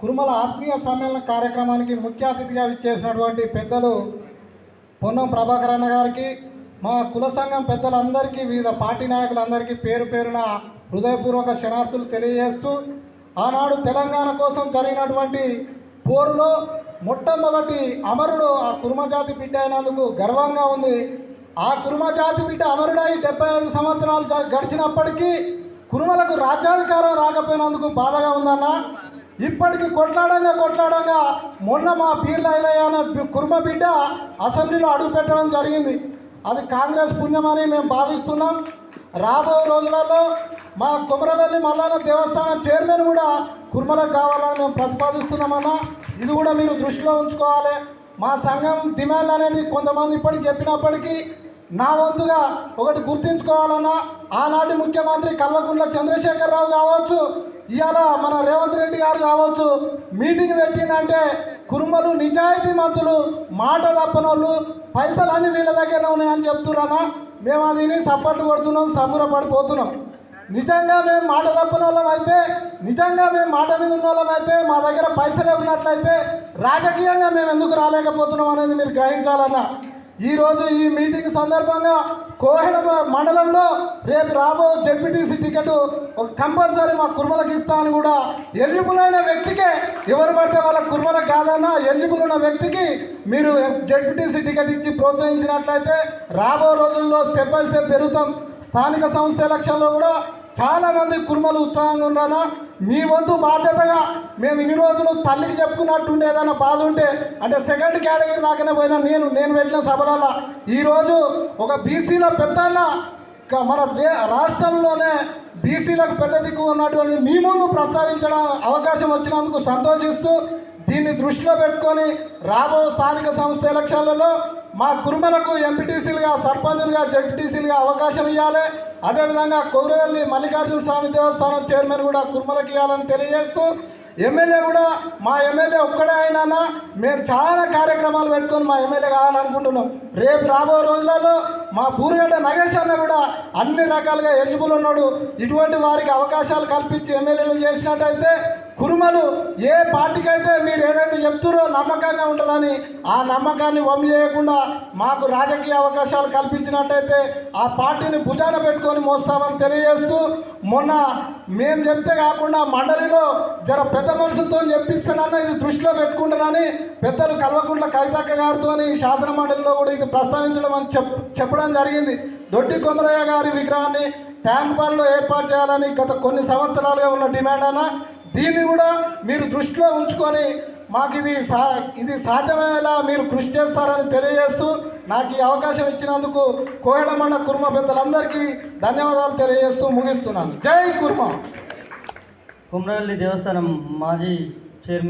కురుమల ఆత్మీయ సమ్మేళన కార్యక్రమానికి ముఖ్య అతిథిగా విచ్చేసినటువంటి పెద్దలు పొన్నం ప్రభాకర్ అన్న గారికి మా కుల సంఘం పెద్దలందరికీ వివిధ పార్టీ నాయకులందరికీ పేరు పేరున హృదయపూర్వక క్షణార్థులు తెలియజేస్తూ ఆనాడు తెలంగాణ కోసం జరిగినటువంటి పోరులో మొట్టమొదటి అమరుడు ఆ కుర్మజాతి బిడ్డ అయినందుకు గర్వంగా ఉంది. ఆ కుర్మజాతి బిడ్డ అమరుడై డెబ్బై ఐదు సంవత్సరాలు గడిచినప్పటికీ కురుమలకు రాజ్యాధికారం రాకపోయినందుకు బాధగా ఉందన్న ఇప్పటికి కొట్లాడంగా కొట్లాడంగా మొన్న మా పీర్లయ్య అనే కుర్మ బిడ్డ అసెంబ్లీలో అడుగు పెట్టడం జరిగింది. అది కాంగ్రెస్ పుణ్యమని మేము భావిస్తున్నాం. రాబో రోజులలో మా కుమరవెల్లి మల్లాల దేవస్థానం చైర్మన్ కూడా కుర్మలకు కావాలని మేము ప్రతిపాదిస్తున్నామన్నా. ఇది కూడా మీరు దృష్టిలో ఉంచుకోవాలి. మా సంఘం డిమాండ్ అనేది కొంతమంది ఇప్పటికి చెప్పినప్పటికీ నా వంతుగా ఒకటి గుర్తుంచుకోవాలన్నా. ఆనాటి ముఖ్యమంత్రి కల్వకుంట్ల చంద్రశేఖరరావు కావచ్చు ఇవాళ మన రేవంత్ రెడ్డి గారు కావచ్చు మీటింగ్ పెట్టిందంటే కురుమలు నిజాయితీ మంతులు మాట తప్పనోళ్ళు పైసలు అన్ని వీళ్ళ దగ్గర ఉన్నాయని చెప్తున్నా మేము అది సపోర్ట్ కొడుతున్నాం సంబరపడిపోతున్నాం నిజంగా మేము మాట తప్పని వాళ్ళం అయితే నిజంగా మేము మాట మీద ఉన్న వాళ్ళం అయితే మా దగ్గర పైసలే ఉన్నట్లయితే రాజకీయంగా మేము ఎందుకు రాలేకపోతున్నాం అనేది మీరు గ్రహించాలన్నా. ఈరోజు ఈ మీటింగ్ సందర్భంగా కోహెడ మండలంలో రేపు రాబో జడ్పీటీసీ టికెట్ ఒక కంపల్సరీ మా కుర్మలకు ఇస్తా అని కూడా ఎలిజిబుల్ అయిన వ్యక్తికే ఎవరు పడితే వాళ్ళ కుర్మలకు కాదన్నా ఎలిజిబుల్ ఉన్న వ్యక్తికి మీరు జడ్పీటీసీ టికెట్ ఇచ్చి ప్రోత్సహించినట్లయితే రాబో రోజుల్లో స్టెప్ బై స్టెప్ పెరుగుతాం. స్థానిక సంస్థ ఎలక్షన్లో కూడా చాలామంది కుర్మలు ఉత్సాహంగా ఉన్నారా? మీ వంతు బాధ్యతగా మేము ఇన్ని రోజులు తల్లికి చెప్పుకున్నట్టుండే ఏదైనా బాధ ఉంటే అంటే సెకండ్ కేటగిరీ దాకానే పోయినా నేను నేను వెళ్ళిన సభలలో ఈరోజు ఒక బీసీలో పెద్దన్న మన రాష్ట్రంలోనే బీసీలకు పెద్ద దిక్కు ఉన్నటువంటి మీ ముందు ప్రస్తావించడం అవకాశం వచ్చినందుకు సంతోషిస్తూ దీన్ని దృష్టిలో పెట్టుకొని రాబో స్థానిక సంస్థ ఎలక్షన్లలో మా కుర్మలకు ఎంపీటీసీలుగా సర్పంచులుగా జడ్పీటీసీలుగా అవకాశం ఇవ్వాలి అదేవిధంగా కొగురవెల్లి మల్లికార్జున స్వామి దేవస్థానం చైర్మన్ కూడా కుర్మలకు ఇవ్వాలని తెలియజేస్తూ ఎమ్మెల్యే కూడా మా ఎమ్మెల్యే ఒక్కడే అయినా మేము చాలా కార్యక్రమాలు పెట్టుకొని మా ఎమ్మెల్యే కావాలనుకుంటున్నాం. రేపు రాబో రోజులలో మా పూరుగడ్డ నగేష్ అన్న కూడా అన్ని రకాలుగా ఎలిజిబుల్ ఉన్నాడు. ఇటువంటి వారికి అవకాశాలు కల్పించి ఎమ్మెల్యేలు చేసినట్టయితే కురుమలు ఏ పార్టీకి అయితే మీరు ఏదైతే చెప్తారో నమ్మకంగా ఉంటారని ఆ నమ్మకాన్ని వమ్ము చేయకుండా మాకు రాజకీయ అవకాశాలు కల్పించినట్టయితే ఆ పార్టీని భుజాన పెట్టుకొని మోస్తామని తెలియజేస్తూ మొన్న మేము చెప్తే కాకుండా మండలిలో జర పెద్ద మనుషులతో చెప్పిస్తానన్న ఇది దృష్టిలో పెట్టుకుంటారని పెద్దలు కల్వకుంట్ల కవితక్క గారితో శాసన మండలిలో కూడా ఇది ప్రస్తావించడం అని చెప్ చెప్పడం జరిగింది. దొడ్డి కొమరయ్య గారి విగ్రహాన్ని ట్యాంక్ బండ్లో ఏర్పాటు చేయాలని గత కొన్ని సంవత్సరాలుగా ఉన్న డిమాండ్ అయినా దీన్ని కూడా మీరు దృష్టిలో ఉంచుకొని మాకు ఇది సా ఇది సాధ్యమయ్యేలా మీరు కృషి చేస్తారని తెలియజేస్తూ నాకు ఈ అవకాశం ఇచ్చినందుకు కోయడమండ కుర్మ పెద్దలందరికీ ధన్యవాదాలు తెలియజేస్తూ ముగిస్తున్నాను. జై కుర్మ! కుమ్రవల్లి దేవస్థానం మాజీ చైర్మన్